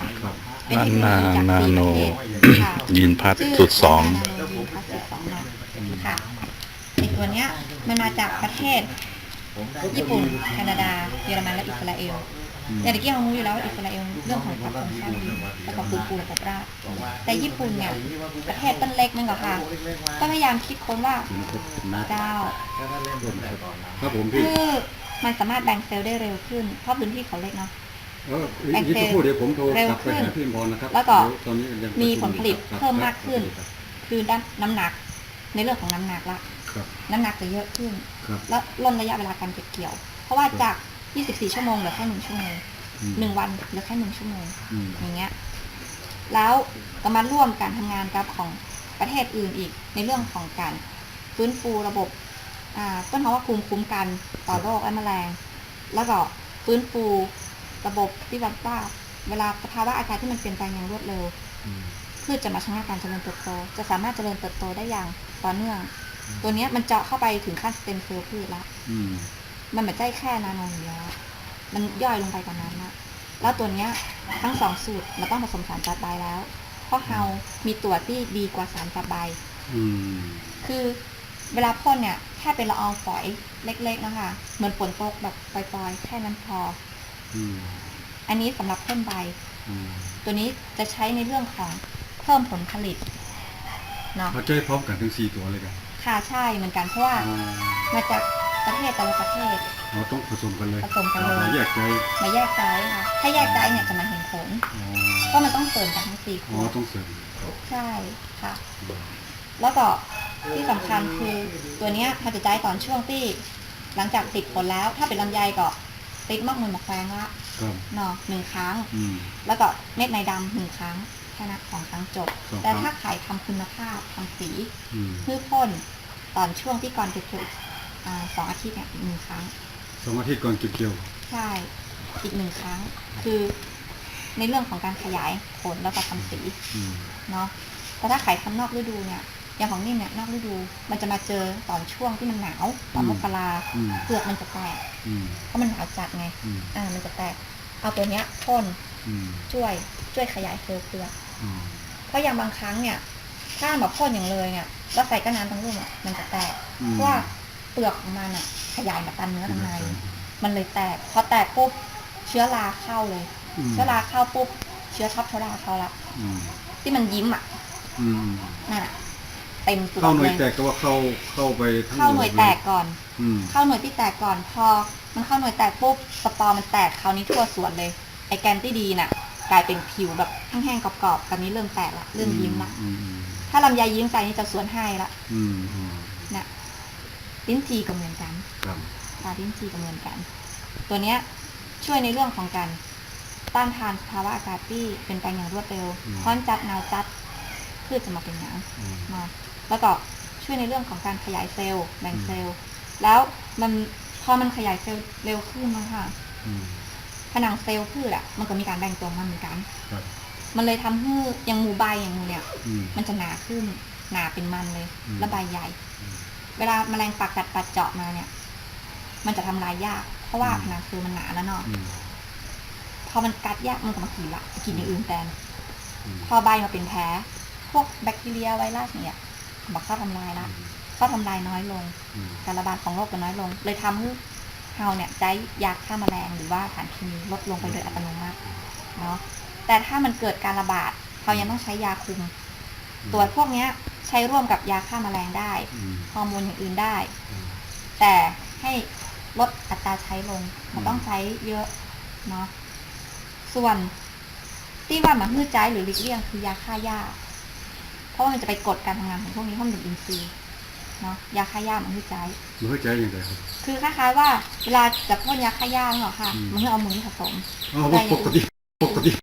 ลยีจากนาสี่โนประเทศค่ะยินพัดชื่สุดสองนาโนยีนพัดสุดสองเนาะค่ะไอตัวเนี้ยมันมาจากประเทศ ญี่ปุ่นแคนาดา เยอรมันและอิสราเอลอย่างที่เรารู้อยู่แล้วว่าอิสราเอลเรื่องของความสงครามดีแล้วก็ฟื้นฟูระบบราชแต่ญี่ปุ่นเนี่ยประเทศต้นเล็กนั่นก็ค่ะ ก็พยายามคิดค้นว่าเจ้าครับผมพี่คือมันสามารถแบ่งเซลล์ได้เร็วขึ้น เพราะพื้นที่เขาเล็กเนาะ เอออีกอีกสักครู่เดี๋ยวผมโทรกลับไปหาพี่อมพรนะครับแล้วก็เดี๋ยตอนนี้ยังมีผลผลิตครับเพิ่มมากขึ้นครับคือด้านน้ำหนักในเรื่องของน้ำหนักละครับน้ำหนักจะเยอะขึ้นครับแล้วลดระยะเวลาการเก็บเกี่ยว เพราะว่าจาก 24 ชั่วโมงเหลือแค่หนึ่งชั่วโมงอืมหนึ่งวันเหลือแค่หนึ่งชั่วโมงอืมอย่างเงี้ยแล้วก็มาร่วมการทำงานกับของประเทศอื่นอีกในเรื่องของการฟื้นฟูระบบอ่าต้นเขาว่าภูมิคุ้มกันต่อโรคและแมลง แล้วก็ฟื้นฟู ระบบที่แบบว่าเวลาสภาวะอากาศที่มันเปลี่ยนแปลงอย่างรวดเร็วอืมพืชจะมาชะงักการเจริญเติบโต จะสามารถเจริญเติบโตได้อย่างต่อเนื่อง ตัวเนี้ยมันเจาะเข้าไปถึงขั้นสเต็มเซลล์พืชแล้วอืมมันไม่ใช่แค่นาโนอย่างเดียวอะมันย่อยลงไปกว่านั้นนะแล้วตัวเนี้ยทั้งสองสูตรเราต้องผสมสารจัดใบแล้ว เพราะเฮามีตัวที่ดีกว่าสารจัดใบอืมคือเวลาพ่นเนี่ยแค่เป็นละอองฝอยเล็ก ๆ นะคะ เหมือนฝนตกแบบปล่อยๆ แค่นั้นพอ อืมอันนี้สำหรับพ่นใบอืมตัวนี้จะใช้ในเรื่องของเพิ่มผลผลิตเนาะเขาใจพร้อมกันทั้งสี่ตัวเลยกันค่ะใช่เหมือนกันเพราะว่าอ๋อมาจากประเทศแต่ละประเทศเราต้องผสมกันเลยผสมกันเลยราแยกใจมาแยกไซส์ค่ะถ้าแยกไซส์เนี่ยจะมาเห็นผลอ๋อเพราะมันต้องเสริมกันทั้งสี่คอ๋อนต้องเสริมใช่ค่ะ แล้วก็ที่สำคัญคือตัวเนี้ยเราจะใช้ตอนช่วงที่หลังจากติดผลแล้ว ถ้าเป็นลำไยก็ ติดมากมือหมกแฟงละครับเนาะหนึ่งครั้ง อืม แล้วก็เม็ดในดำหนึ่งครั้งแค่นั้นสองครั้งจบ สองครั้ง แต่ถ้าขายทำคุณภาพทำสีอืมพืชพ่นตอนช่วงที่ก่อนเก็บเกี่ยวอ่าสองอาทิตย์เนี่ยอีกหนึ่งครั้ง สองอาทิตย์ก่อนเก็บเกี่ยว ใช่อีกหนึ่งครั้ง คือในเรื่องของการขยายผลแล้วก็ทำสีอืม เนาะแต่ถ้าขายทำนอกฤดูเนี่ย อย่างของนิ่มเนี่ยนอกฤดู มันจะมาเจอตอนช่วงที่มันหนาวตอนมกราอืมเปลือกมันจะแตกอืมเพราะมันหนาวจัดไงอืมอ่ามันจะแตกเอาตัวเนี้ยพ่นอืมช่วยช่วยขยายเซลล์เปลือกอืมเพราะอย่างบางครั้งเนี่ยถ้าแบบพ่นอย่างเลยเนี่ยแล้วใส่ก้านน้ำทั้งลูกอะมันจะแตกอืมเพราะว่าเปลือกของมันอะ ขยายมาตันเนื้อทางในมันเลยแตกพอแตกปุ๊บเชื้อราเข้าเลยอืมเชื้อราเข้าปุ๊บเชื้อชอบเชื้อราเข้าละอืมที่มันยิ้มอะอืมนั่นอะ เต็มตัวเข้าหน่เลวยยแตกก็ว่าเข้าเข้าไปทั้งเข้าหน่วยแตกก่อน อืมเข้าหน่วยที่แตกก่อน พอ มันเข้าหน่วยแตกปุ๊บสปอร์มันแตกคราวนี้ทั่วสวนเลยไอแกนที่ดีน่ะ กลายเป็นผิวแบบแห้งๆกรอบๆกับนี้เริ่มแตกละเริ่มยิ้มละอืมอืมถ้าลำไยยิ้มใส่นี่จะสวนให้ละอืมอืมน่ะลิ้นจีก็เหมือนกันครับปลาลิ้นจีก็เหมือนกัน ตัวเนี้ยช่วยในเรื่องของการต้านทานสภาวะอากาศที่เป็นไปอย่างรวดเร็วร้อนจัดหนาวจัดพืชจะมาเป็นหยังอืมเนาะ แล้วก็ช่วยในเรื่องของการขยายเซลล์แบ่งเซลล์ แล้วมันพอมันขยายเซลล์เร็วขึ้นนะคะอืมผนังเซลล์พืชอะมันก็มีการแบ่งตัวมาเหมือนกันครับมันเลยทำให้อยังหมูใบอย่างหมูเนี่ยอืมมันจะหนาขึ้นหนาเป็นมันเลยอืมและใบใหญ่ เวลาแมลงปากกัดปัดเจาะมาเนี่ย มันจะทำลายยาก เพราะว่าผนังเซลล์มันหนาแล้วเนาะอืมพอมันกัดยากมันก็มากินละกินอย่างอื่นแทนอืมพอใบมาเป็นแผลพวกแบคทีเรียไวรัสเนี่ย มาเข้าทำลายละเข้าทำลายน้อยลงอืมการระบาดของโรคก็น้อยลง เลยทำให้เฮาเนี่ยใช้ยาฆ่าแมลงหรือว่าสารเคมีลดลงไปโดยอัตโนมัติเนาะแต่ถ้ามันเกิดการระบาดเขายังต้องใช้ยาคุม ตัวพวกเนี้ยใช้ร่วมกับยาฆ่าแมลงได้อืมฮอร์โมนอย่างอื่นได้อืมแต่ให้ลดอัตราใช้ลงมันต้องใช้เยอะเนาะส่วนที่ว่ามาฮื้อใจหรือหลีกเลี่ยงคือยาฆ่าหญ้า เพราะว่ามันจะไปกดการทำงานของพวกนี้เพราะมันเป็นอินทรีย์เนาะยาฆ่าหญ้ามันฮื้อใจมันเข้าใจยังไงครับคือคล้ายๆว่าเวลาจะพ่นยาฆ่าหญ้าเนาะค่ะอืมมันให้เอามือผสมอ๋อว่าปกติ